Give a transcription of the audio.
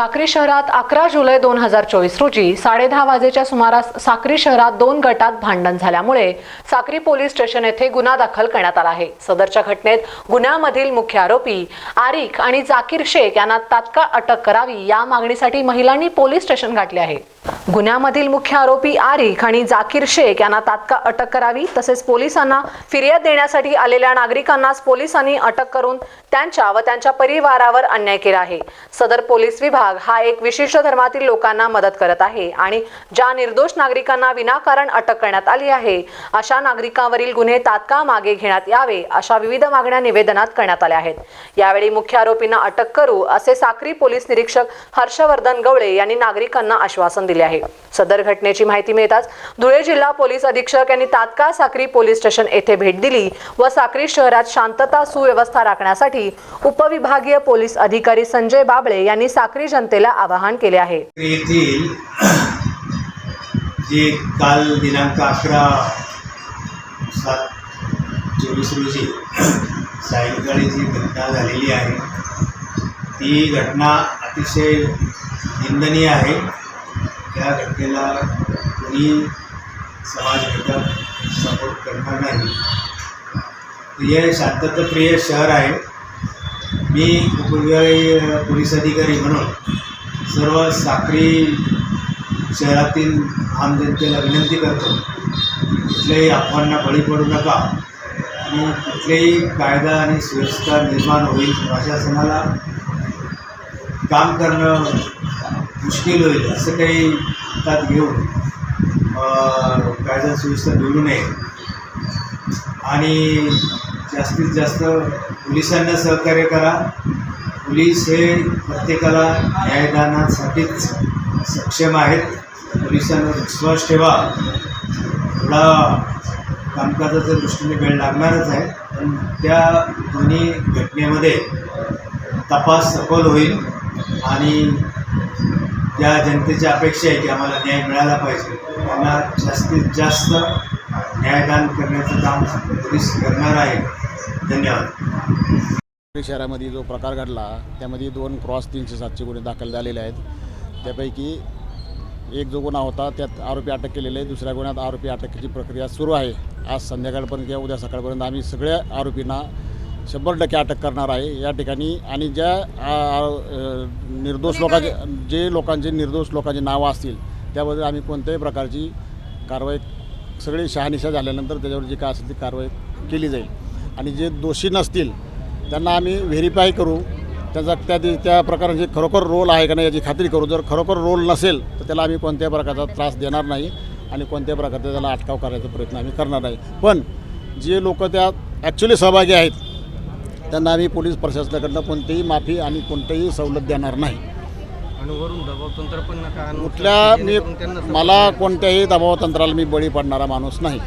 साक्री शहरात अकरा जुलै दोन हजार चोवीस रोजी साडेदहा वाजेच्या सुमारास साक्री शहरात दोन गटात भांडण झाल्यामुळे साक्री पोलीस स्टेशन येथे गुन्हा दाखल करण्यात आला आहे. सदरच्या घटनेत गुन्ह्यामधील मुख्य आरोपी आरिक आणि जाकीर शेख यांना तात्काळ अटक करावी या मागणीसाठी महिलांनी पोलीस स्टेशन गाठले आहे. गुन्ह्यामधील मुख्य आरोपी आरिख आणि जाकीर शेख यांना तात्काळ अटक करावी तसेच पोलिसांना फिर्याद देण्यासाठी आलेल्या नागरिकांनाच पोलिसांनी अटक करून त्यांच्या व त्यांच्या परिवारावर अन्याय केला आहे. सदर पोलीस विभाग हा एक विशिष्ट धर्मातील लोकांना मदत करत आहे आणि ज्या निर्दोष नागरिकांना विनाकारण अटक करण्यात आली आहे अशा नागरिकांवरील गुन्हे तात्काळ मागे घेण्यात यावे अशा विविध मागण्या निवेदनात करण्यात आल्या आहेत. यावेळी मुख्य आरोपींना अटक करू असे साक्री पोलीस निरीक्षक हर्षवर्धन गवळे यांनी नागरिकांना आश्वासन दिले. आहे. सदर घटनेची माहिती मिळताच धुळे जिल्हा पोलीस अधीक्षक यांनी तात्काळ साक्री पोलीस स्टेशन येथे भेट दिली व साक्री शहरात शांतता सुव्यवस्था राखण्यासाठी उपविभागीय पोलीस अधिकारी संजय बाबळे यांनी साक्री जनतेला आवाहन केले आहे. येथील जे काल दिनांक अकरा सात चोवीस रोजी सायंकाळी जी घटना झालेली आहे ती घटना अतिशय निंदनीय आहे. त्या घटनेला कोणी समाज घटक सपोर्ट करणार नाही. हे शांतताप्रिय शहर आहे. मी उपविभागीय पोलीस अधिकारी म्हणून सर्व साखरी शहरातील आम जनतेला विनंती करतो. कुठल्याही अफवांना बळी पडू नका. आणि कुठलेही कायदा आणि सुव्यवस्था निर्माण होईल प्रशासनाला काम करणं मुश्किल होईल असं काही हातात घेऊन कायदा सुव्यवस्था बिघडू नये. आणि जास्तीत जास्त पोलिसांना सहकार्य करा. पोलीस हे प्रत्येकाला न्यायदानासाठीच सक्षम आहेत. पोलिसांवर विश्वास ठेवा. थोडा कामकाजाच्या दृष्टीने वेळ लागणारच आहे. पण त्या दोन्ही घटनेमध्ये तपास सफल होईल आणि ज्या जनतेची अपेक्षा आहे की आम्हाला न्याय मिळाला पाहिजे त्यांना जास्तीत जास्त न्यायदान करण्याचं काम पोलीस करणार आहे. धन्यवाद. शहरामध्ये जो प्रकार घडला त्यामध्ये दोन क्रॉस तीनशे सातशे गुन्हे दाखल झालेले आहेत. त्यापैकी एक जो गुन्हा होता त्यात आरोपी अटक केलेले आहे दुसऱ्या गुन्ह्यात आरोपी अटकेची प्रक्रिया सुरू आहे. आज संध्याकाळपर्यंत किंवा उद्या सकाळपर्यंत आम्ही सगळ्या आरोपींना शंभर टक्के अटक करणार आहे या ठिकाणी. आणि ज्या आ, आ, निर्दोष लोकांचे जे लोकांचे निर्दोष लोकांची नावं असतील त्याबद्दल आम्ही कोणत्याही प्रकारची कारवाई सगळी शहानिशा झाल्यानंतर त्याच्यावर जी काय असेल ती कारवाई केली जाईल. आणि जे दोषी नसतील त्यांना आम्ही व्हेरीफाय करू. त्यांचा त्या त्या प्रकाराचे खरोखर रोल आहे का नाही याची खात्री करू. जर खरोखर रोल नसेल तर त्याला आम्ही कोणत्याही प्रकारचा त्रास देणार नाही आणि कोणत्याही प्रकारचा त्याला अटकाव करायचा प्रयत्न आम्ही करणार नाही. पण जे लोक त्यात ॲक्च्युली सहभागी आहेत त्यांना आम्ही पोलीस प्रशासनाकडनं कोणतीही माफी आणि कोणतीही सवलत देणार नाही. कुठल्या मी. मला कोणत्याही दबाव तंत्राला मी बळी पडणारा माणूस नाही